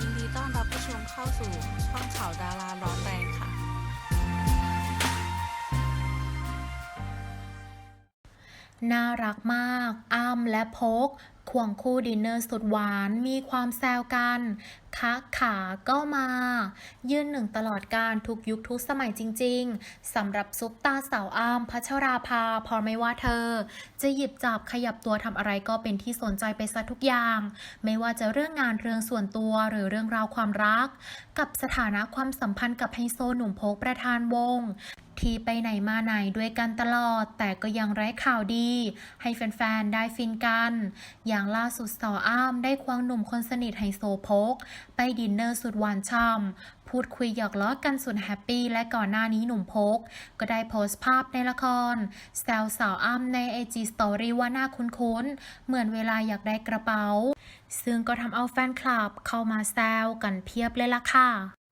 ยินดีต้อนรับผู้ชมเข้าสู่ช่องข่าวดาราร้อนแรงค่ะ น่ารักมาก อ้ำและพก ควงคู่ดินเนอร์สุดหวานมีความแซวกันคะขาก็มา ยืนหนึ่งตลอดการทุกยุคทุกสมัยจริง ๆสำหรับซุปตาสาวอ้ำพัชราภาพอไม่ว่าเธอ จะหยิบจับขยับตัวทำอะไรก็เป็นที่สนใจไปซะทุกอย่าง ไม่ว่าจะเรื่องงานเรื่องส่วนตัวหรือเรื่องราวความรัก กับสถานะความสัมพันธ์กับไฮโซหนุ่มพกประธานวงที่ไปไหนมาไหนด้วยกันตลอด แต่ก็ยังไร้ข่าวดี ให้แฟน ๆ ได้ฟินกัน อย่างล่าสุดสาวอ้าม ได้ควงหนุ่มคนสนิทไฮโซโพก ไปดินเนอร์สุดหวานช่ำพูดคุยหยอกล้อกันสุดแฮปปี้และก่อนหน้านี้หนุ่มพก ก็ได้โพสต์ภาพในละคร แซวสาวอ้ำใน IG Story ว่าหน้าคุ้นๆ เหมือนเวลาอยากได้กระเป๋า ซึ่งก็ทำเอาแฟนคลับเข้ามาแซวกันเพียบเลยล่ะค่ะ